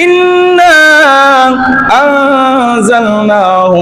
إن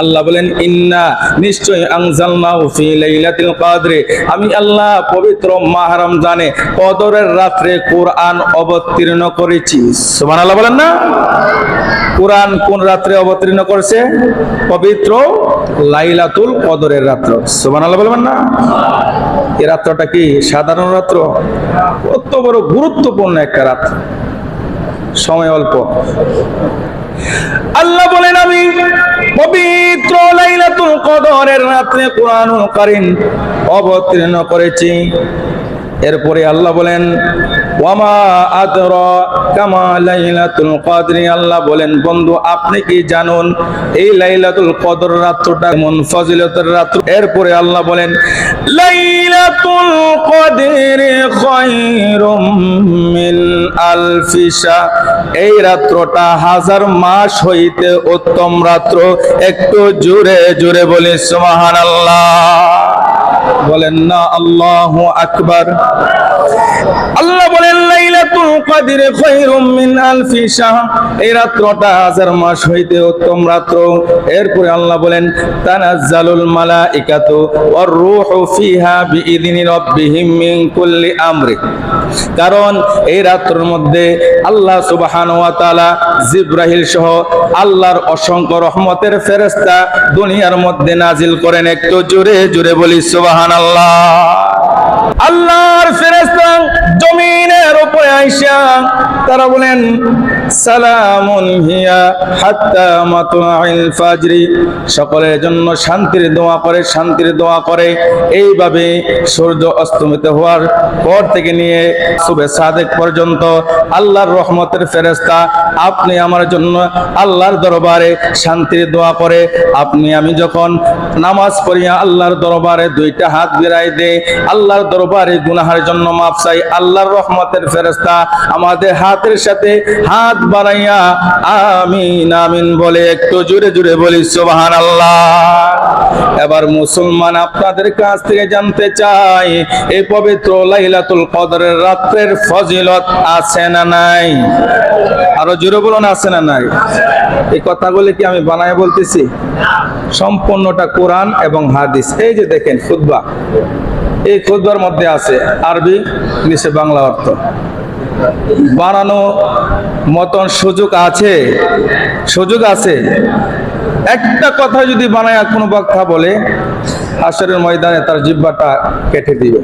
আল্লাহ বলেন, ইন্না নিশ্চয় আনজালনাহু ফি লাইলাতুল কদরে। আমি আল্লাহ পবিত্র মাহ রমজানে কদরের রাত্রে কোরআন অবতীর্ণ করেছি। সুবহানাল্লাহ বলেন না? কোরআন কোন রাত্রে অবতীর্ণ করেছে? পবিত্র লাইলাতুল কদরের রাত্র। সুবহানাল্লাহ বলবেন না? এই রাত্রটা কি সাধারণ রাত্র? কত বড় গুরুত্বপূর্ণ একটা রাত্র সময় অল্প। আল্লাহ বলেন আমি পবিত্র লাইলাতুল কদরের রাত্রে কোরআনুল কারীম অবতীর্ণ করেছি। এরপরে আল্লাহ বলেন ওয়ামা আদর কামা লাইলাতুল কদরি, আল্লাহ বলেন, বন্ধু, আপনি কি জানুন এই লাইলাতুল রাত্রটা ফজিলতের রাত্র? এরপরে আল্লাহ বলেন, লাইলাতুল মিন এই রাত্রটা হাজার মাস হইতে উত্তম রাত্র। একটু জুড়ে জুড়ে বলি, সুবহানাল্লাহ। বলেন, না, আল্লাহ আকবার। আল্লাহ বলেন, লাইলাতুল কদরে খায়রুম মিন আলফি শাহ। এই হাজার মাস হইতে উত্তম রাত্র। এরপরে আল্লাহ বলেন, তানাজ্জালুল মালাইকাতু ওয়ার রূহু ফিহা মিন কুল্লি আমরি। কারণ এই রাত্রের মধ্যে আল্লাহ সুবহানাহু ওয়া তাআলা জিব্রাইল সহ আল্লাহর অসংখ্য রহমতের ফেরেশতা দুনিয়ার মধ্যে নাজিল করেন। একটু জোরে জোরে বলি, সুবহানাল্লাহ। তারা বলেন সালামুন হিয়া হাত্তা মাতলাইল ফাজরি। সকলের জন্য শান্তির দোয়া করে, শান্তির দোয়া করে। এইভাবে সূর্য অস্তমিত হওয়ার পর থেকে নিয়ে সুবে সাদেক পর্যন্ত আল্লাহর রহমতের ফেরেশতা, আপনি আমার জন্য আল্লাহর দরবারে শান্তির দোয়া করে। আপনি আমি যখন নামাজ পড়িয়া আল্লাহর দরবারে দুইটা হাত বিরাই দে আল্লাহর দরবারে গুনাহার জন্য মাফ চাই, আল্লাহর রহমতের ফেরেশতা আমাদের হাতের সাথে হাত বাড়াইয়া, আমিন আমিন বলে একটু জুড়ে জুড়ে বলি, সুবহানাল্লাহ। এবার মুসলমান আপনাদের কাছ থেকে জানতে চাই এই পবিত্র লাইলাতুল কদরের রাত্রের ফজিলত আছে না নাই? আরও জোরে বলুন, আছে না নাই? এই কথাগুলি কি আমি বানায় বলতেছি? সম্পূর্ণটা কোরআন এবং হাদিস। এই যে দেখেন খুতবা। এই খুতবার মধ্যে আছে আরবি, নিচে বাংলা অর্থ। বানানো মতন সুযোগ আছে? সুযোগ আছে। একটা কথা যদি বানায় কোনো বক্তা বলে, হাসরের ময়দানে তার জিব্বাটা কেটে দিবে।